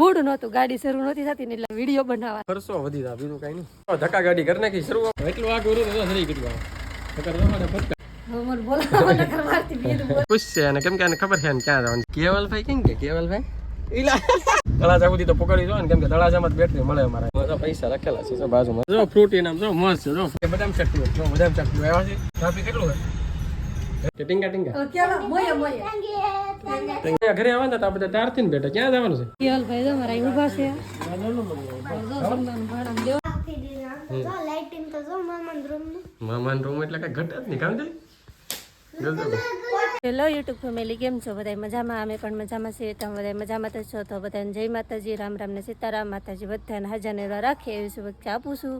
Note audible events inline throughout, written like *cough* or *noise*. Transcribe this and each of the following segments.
Mood નહોતું ગાડી શરૂ નહોતી થતી ને એટલે વીડિયો બનાવવા. ખર્ચો વધી જા બીજું કઈ નહીં. ધક્કા ગાડી કરી નાખી શરૂ એટલું આગળ ગુરુ તો થઈ ગયું. નકર તમારે ફટકા ખુશ છે અને કેમ કે આને ખબર છે ને ક્યાં જવાનું કેવલભાઈ કેમ કે કેવલભાઈ? ઈલા. તળાજા સુધી તો પકડી જો ને કેમ કે તળાજામાં જ બેટરી મળે અમારે. પૈસા લખેલા છે બાજુમાં. જો ફ્રૂટી નામ જો મસ્ત છે જો. બદામ ચટણી જો બદામ ચટણી આવ્યા છે કેટલું ટીંગા ટીંગા. ઘરે આવવાના તો આ બધા ચારથી બેઠા. ક્યાં જવાનું છે? કેવલભાઈ તો મારા ઊભા છે. જો જમવાનું ભાડામાં દેવા લાઇટિંગ તો જો મામા રૂમ એટલે કઈ ઘટ જ નહીં કામ જાય હેલો યુટ્યુબ ફેમિલી કેમ છો? બધા મજામાં? અમે પણ મજામાં છીએ. તમે બધા મજામાં તો છો? તો બધાને જય માતાજી રામ રામ ને સીતારામ માતાજી. બધાને હાજર ને રાખે એવી શુભેચ્છા આપું છું.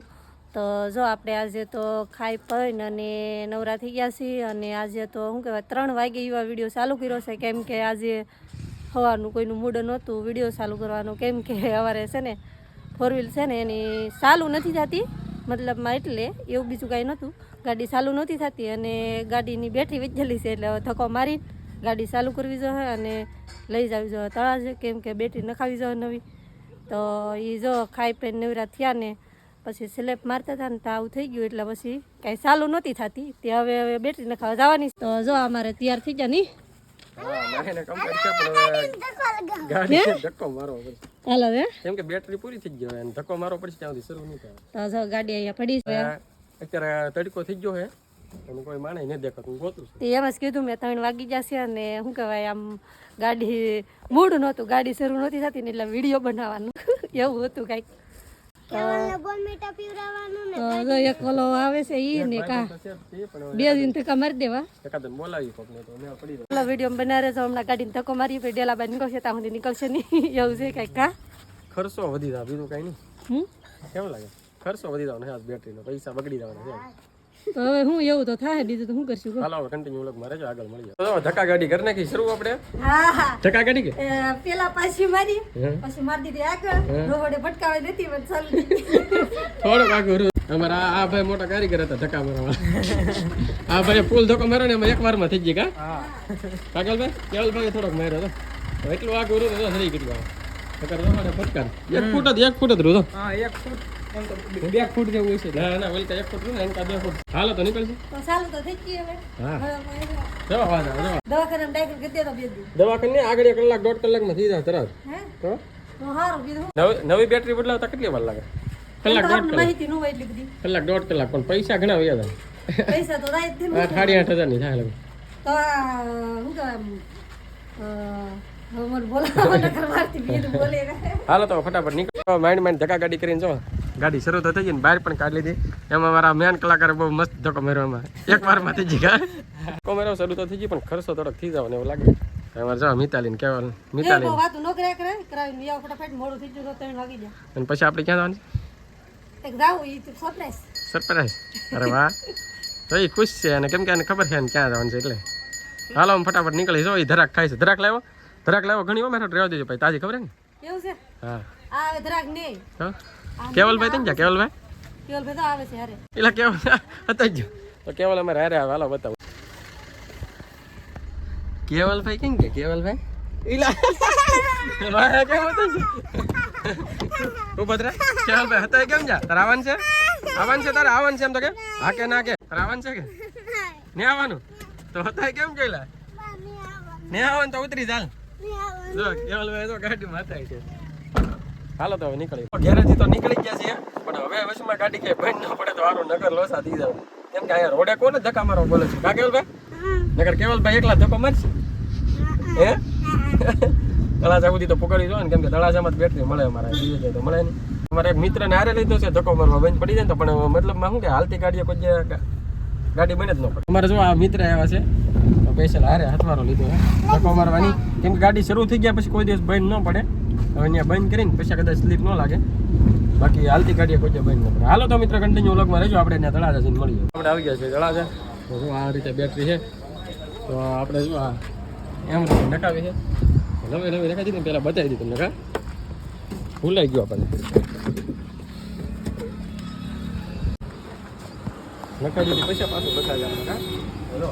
તો જો આપણે આજે તો ખાઈ પીને અને નવરા થઈ ગયા છીએ અને આજે તો શું કહેવાય, ત્રણ વાગે એવા વીડિયો ચાલુ કર્યો છે. કેમ કે આજે હવાનું કોઈનું મૂડ નહોતું વીડિયો ચાલુ કરવાનું. કેમ કે સવારે છે ને ફોર વ્હીલ છે ને, એની ચાલુ નથી થતી. મતલબમાં એટલે એવું બીજું કાંઈ નહોતું. ગાડી ચાલુ નહોતી થતી અને ગાડીની બેટરી વીજેલી છે એટલે હવે થકો મારી ગાડી ચાલુ કરવી જોઈએ અને લઈ જવી જોઈએ તળાજે. કેમ કે બેટરી નખાવી જોઈએ નવી. તો એ જો ખાઈ પીને નવરા થયા ને પછી સ્લેપ મારતા હતા ને તો આવું થઈ ગયું એટલે પછી કાંઈ ચાલુ નહોતી થતી. તે હવે હવે બેટરી નખાવા જવાની તો જો અમારે તૈયાર થઈ ગયા નહીં હા મારે કમ્પ્લીટ છે પણ હવે ગાડી ધક્કો મારવો પડશે. હાલો હવે. કેમ કે બેટરી પૂરી થઈ ગઈ હવે ધક્કો મારવો પડશે ત્યાં સુધી શરૂ નહીં થાય. તો જો ગાડી અહીંયા પડી છે. અત્યારે તડકો થઈ ગયો હે અને કોઈ માણે નહીં દેખાતું ગોતું તે એમ જ કીધું મેં ત્રણ વાગી જશે અને શું કહેવાય આમ ગાડી મૂડ નહોતું ગાડી શરૂ નહોતી થતી ને એટલે વીડિયો બનાવવાનું. *laughs* એવું હતું કાંઈક. તો એક ઓલો આવે છે ઈ ને કા તો છે જ તે પણ બે દિન ધક્કા મારી દેવા. એકાદ બોલાવી કોક ને તો મેં પડી જાય ઓલો વીડિયો બનાવે છે હમણાં ગાડીને ધક્કો મારી પછી ડેલાબાઈ નીકળશે ત્યાં સુધી નીકળશે નહીં. એવું છે કાંઈક કા ખર્ચો વધી જાય બીજું કઈ નહીં. કેવું લાગે? ખર્ચો વધી જવાનો છે બેટરીનો પૈસા બગડી જવાના છે. તો હવે હું એવું તો થાય બીજું તો શું કરશું હાલો કન્ટિન્યુ લગ મારે જો આગળ મળી જાય તો ધક્કા ગાડી કરી નાખી શરૂ આપણે? હા હા. ધક્કા ગાડી કે? પેલા પાછી મારી પછી મારી દીધી આગળ. રોડે ભટકાવે દેતી પણ ચાલુ થોડો આગળ અમારા આ ભાઈ મોટા કારીગર હતા ધક્કા મારવા. આ ભાઈ ફૂલ ધક્કો માર્યો ને એમાં એક વારમાં થઈ ગઈ કા? કાગલભાઈ કેવલભાઈ થોડોક માર્યો હતો તો એટલું આગળ રહ્યું તો થઈ કેટલું ધક્કા એક ફૂટ જ એક ફૂટ જ રહ્યું તો. હા એક ફૂટ. બે ફૂટ જેવું છે ના ના ઓલી એક ફૂટ ને એનકા બે ફૂટ. હાલો તો નીકળશે તો ચાલુ તો થઈ ગઈ હવે. હા. હવે અમે જવા વાંધો નહીં, જવા દવાખાનામાં ડાયરેક્ટ કરી દેતો બે દી દવાખાને આગળ એક કલાક દોઢ કલાકમાં થઈ જાય તરત. હે? તો? તો સારું બીજું શું? નવી બેટરી બદલાવતા કેટલી વાર લાગે? કલાક દોઢ કલાક. દોઢ કલાક પણ પૈસા ઘણા વયા જાય. પૈસા તો રાય જ છે ને. આ સાડી આઠ હજારની થાય લાગે તો શું કહેવાય. હાલો તો ફટાફટ નીકળો. માઇન્ડ માઇન્ડ ધક્કા ગાડી કરીને જો. ગાડી શરૂ તો થઈ ગઈ ને બહાર પણ કાઢી લીધી. એમાં મારા મેન કલાકાર બહુ મસ્ત ધક્કો માર્યો એમાં. એક વારમાં થઈ ગઈ કા ધક્કો માર્યો શરૂ તો થઈ ગઈ પણ ખર્ચો થોડોક થઈ જવાનો એવું લાગે. અમારે જો મિતાલીન કહેવાનું. મિતાલીન. અને પછી આપણે ક્યાં જવાનું? જાવું સરપ્રાઈઝ અરે વાહ. તો એ ખુશ છે અને કેમ કે એને ખબર છે ને ક્યાં જવાનું છે એટલે. હાલો આમ ફટાફટ નીકળી. જો એ ધરાક ખાય છે. ધરાક લાવ્યો ધરાક લાવ્યો ઘણી વાર રહેવા દેજો ભાઈ. તાજી ખબર ને? એવું છે? હા. આ ધરાક નહીં. તો? કેવલભાઈ તમે ક્યાં? કેવલભાઈ? કેવલ ભાઈ તો આવે છે હારે. એલા કેવલ હતા જ. તો કેવલ અમારે હારે આવે હાલો બતાવો. કેવલભાઈ કેમ કે? કેવલભાઈ? એલા. મારા કેમ હતા જ ઉભદ્રા કેવલભાઈ હતા કેમ જા? તારે આવવાનું છે? આવન છે તારે? આવન છે એમ તો કે? હા કે ના કે? આવવાનું છે કે? ને આવવાનું? તો હતા કેમ કેલા ને આવવાનું તો ઉતરી ચાલ જો કેવલભાઈ તો ગાડીમાં હતા છે. હાલો તો હવે નીકળી ઘેરેથી તો નીકળી ગયા છીએ પણ હવે વસુમાં ગાડી કે બંધ ન પડે તો આરો નગર લોસા થઈ જાવ. કેમ કે અહીંયા રોડે કોને ધક્કા મારવા બોલે છે? કા કેવલભાઈ? નગર કેવલભાઈ એકલા ધક્કો મારશે? હે *laughs* તળાજા સુધી તો પકડી જો ને કેમ કે તળાજામાં જ બેટરી મળે અમારે બીજે જાય તો મળે નહીં. અમારે એક મિત્રને હારે લીધો છે ધક્કો મારવા બંધ પડી જાય ને પણ મતલબમાં શું કે હાલતી ગાડીએ કોઈ ગાડી બને જ ન પડે. અમારે જો આ મિત્ર આવ્યા છે પૈસા હારે હાથવારો લીધો ધક્કો મારવાની. કેમ કે ગાડી શરૂ થઈ ગયા પછી કોઈ દિવસ બંધ ન પડે. હવે અહીંયા બંધ કરીને પૈસા કદાચ સ્લીપ ન લાગે. બાકી હાલતી ગાડીએ કોઈ બંધ ન કરે હાલો તો મિત્ર કન્ટિન્યુ વ્લોગમાં રહેજો. આપણે ત્યાં તળાજા જઈને મળીએ. આપણે આવી ગયા છે તળાજા. તો શું આ રીતે બેટરી છે. તો આપણે શું આ એમ નખાવી છે. નવી નવી નખાવી દીધી ને પહેલાં બતાવી દીધી તમને કા ભૂલાઈ ગયો આપણને. નખાવી દીધી પૈસા પાછું બતાવી આપણને કા જો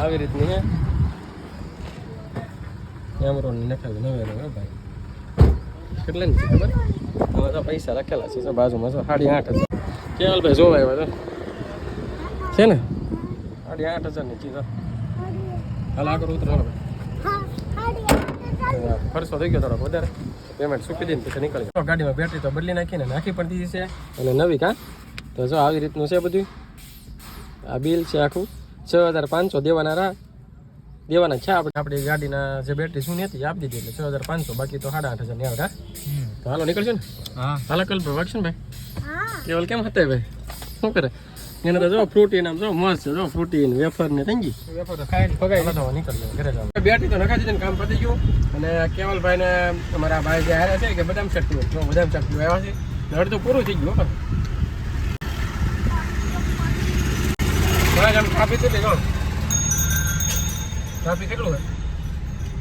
આવી રીતની છે. એમરોન નખાવી નવે, હો ભાઈ. કેટલા છે ખબર? આમાં તો પૈસા લખેલા છે બાજુમાં જો, સાડી આઠ હજાર. કેવલભાઈ જોવા આવ્યા તો છે ને? સાડી આઠ હજારની ચીજ હાલ, આગળ ઉતરો. ખર્ચો થઈ ગયો થોડોક વધારે. પેમેન્ટ ચૂકી દઈને પછી નીકળી ગયો ગાડીમાં બેટરી તો બદલી નાખીને નાખી પણ દીધી છે. અને નવી કા? તો જો, આવી રીતનું છે બધું આ બિલ છે આખું છ હજાર પાંચસો દેવાના રહ્યા દેવાના છે. આપણે આપણી ગાડીના જે બેટરી શું હતી આપી દીધી એટલે છ હજાર પાંચસો બાકી તો સાડા આઠ હજારની આવતા તો હાલો નીકળશે ને. હા. હાલો કલ વાગશે ને ભાઈ? કેવલ કેમ હતા ભાઈ? શું કરે? એને તો જો ફ્રૂટી નામ જો મસ્ત છે જો ફ્રૂટી ને વેફર ને થઈ ગઈ વેપાર તો ખાઈને ભગાઈ ચાલો તો નીકળીએ ઘરે જાવ બેટરી તો દીધી ને કામ પતી ગયું. અને કેવલભાઈ ને અમારા ભાઈ જે હારે છે કે બદામ ચટણી. જો બદામ ચટણી આવ્યા છે. ને અડધું પૂરું થઈ ગયું હો. ઘણા જણ કાપી દીધી જો. ટ્રાફિક કેટલું હોય?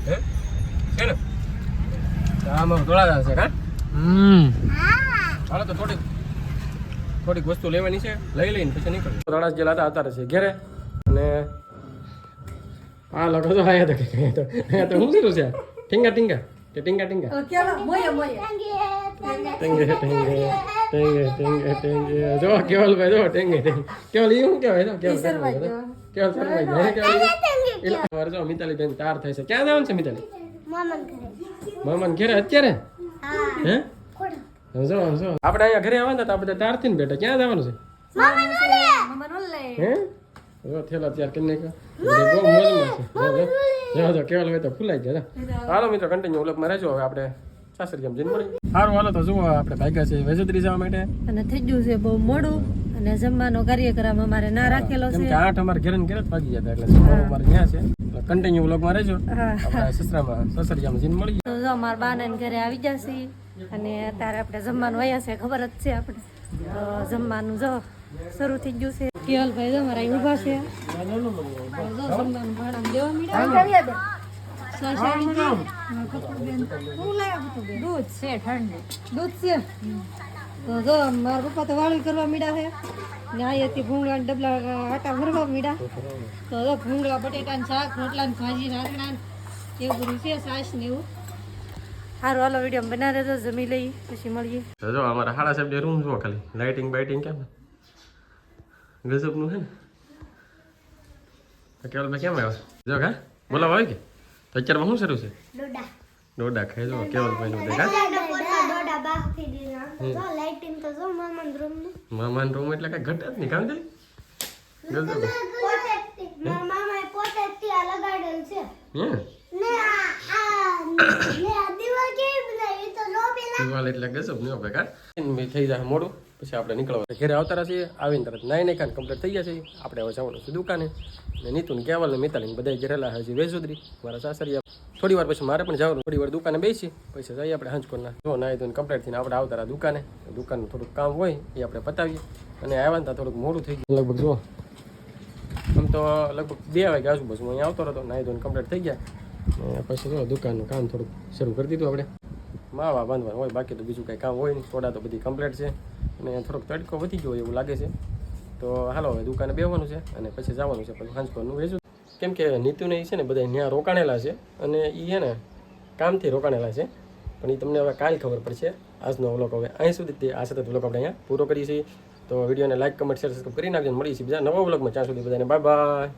હે? છે ને આમાં ધોળા છે હા? હમ. હાલો તો થોડીક થોડીક વસ્તુ લેવાની છે લઈ લઈને પછી નીકળીએ. ધોળા જે લાતા અતારે છે ઘેરે. અને આ લોકો તો આયા તો તો શું કીધું છે? ટીંગા ટીંગા. કે ટીંગા ટીંગા? ટીંગે ટીંગે ટીંગે ટીંગે ટીંગે. જો કેવલ ભાઈ જો ટીંગે ટીંગે. કેવલ ઈ શું કહેવાય કેવલ સરવાઈ ગયો કેવલ ઘરે ગયો એટલે મારે જો મિતાલી બેન તાર થાય છે. ક્યાં જવાનું છે મિતાલી? મામન ઘરે. મામાને ઘરે? અત્યારે? હે. સમજો જો જો. આપણે અહીંયા ઘરે આવવાના તો આપણે તાર ને બેઠા. ક્યાં જવાનું છે? હે? જો થેલા ત્યાર કરીને બહુ મોજમાં છે. જો જો કેવલ હોય તો ફૂલાઈ જાય. હાલો મિત્રો કન્ટિન્યુ વ્લોગમાં રહેજો. હવે આપણે સાસરી જેમ જઈને મળી? સારું હાલો તો જુઓ આપણે ભાગ્યા છે વેજોદરી જવા માટે. અને થઈ ગયું છે બહુ મોડું અને જમવાનો કાર્યક્રમ અમારે ના રાખેલો છે. કે આઠ અમારે ઘરે જ ભાગી એટલે જમવાનું અમારે ત્યાં છે. કન્ટિન્યુ વ્લોગમાં રહેજો. હા. સસરામાં સસરિયામાં જઈને મળી તો જો અમારા બાના ઘરે આવી જશે અને અત્યારે આપણે જમવાનું આવ્યા છે ખબર જ છે આપણે. તો જમવાનું જો શરૂ થઈ ગયું છે. કેવલભાઈ જો અમારા ઊભા છે. જમવાનું ભાડામાં દેવા મળ્યા દૂધ છે ઠંડુ. દૂધ છે. તો જો મારા પપ્પા તો વાળી કરવા મીડા છે. ને અહીંયાથી ભૂંગળા ડબલા આટા ભરવા મીડા. તો જો ભૂંગળા બટેટા શાક રોટલા ને ભાજી નાખણા એવું બધું છે સાસ ને એવું. સારું હાલો વીડિયો બના રહેજો જમી લઈ પછી મળીએ. તો જો અમારા હાડા સાહેબ રૂમ જુઓ ખાલી. લાઇટિંગ બાઇટિંગ કેમ? ગજબનું છે ને? કેવલ કેમ આવ્યો? જો કા બોલાવ આવી કે? તો અત્યારમાં શું શરૂ છે? ડોડા. ડોડા ખાઈ જો કેવલભાઈ નું દેખા મામન રૂમનું. મામાન રૂમ એટલે કઈ ઘટે જ નહીં કામ થઈ જાય મોડું. પછી આપણે નીકળવા ઘરે આવતા છીએ આવીને તરત નાઈ નાઈ ખાને કમ્પ્લીટ થઈ છે. આપણે હવે જવાનું છે દુકાને. ને નીતુન કેવલ ને મિતાલી બધા ઘરેલા હજી વેજુદરી મારા સાસરિયા થોડી વાર પછી મારે પણ જવાનું. થોડી વાર દુકાને બેસી, પછી જઈએ આપણે હંચકોરના જો નાઈ ધોઈને કમ્પ્લીટ થઈને આપણે આવતા રહ્યા દુકાને. દુકાનનું થોડુંક કામ હોય, એ આપણે પતાવીએ. અને આવ્યા ને થોડુંક મોડું થઈ ગયું. લગભગ જો, આમ તો લગભગ બે વાગે આજુબાજુ હું અહીંયા આવતો હતો નાઈ ધોઈને કમ્પ્લીટ થઈ ગયા. પછી જો દુકાનનું કામ થોડુંક શરૂ કરી દીધું આપણે. માવા બાંધવાનું હોય, બાકી તો બીજું કાંઈ કામ હોય નહીં. થોડા તો બધી કમ્પ્લીટ છે. અને થોડોક તડકો વધી ગયો એવું લાગે છે. તો હાલો, હવે દુકાને બેવાનું છે અને પછી જવાનું છે, પછી હાંસકોનું વેચું કેમ કે નીતુને એ છે ને બધા ત્યાં રોકાણેલા છે અને એ છે ને કામથી રોકાણેલા છે. પણ એ તમને હવે કાલ ખબર પડશે, આજનો વ્લોગ હવે અહીં સુધી આ સાથે વ્લોગ આપણે અહીંયા પૂરો કરીએ છીએ. તો વિડીયોને લાઇક કમેન્ટ શેર સબસ્ક્રાઈબ કરી નાખજો મળીએ છીએ બીજા નવા વ્લોગમાં ત્યાં સુધી બધાને બાય બાય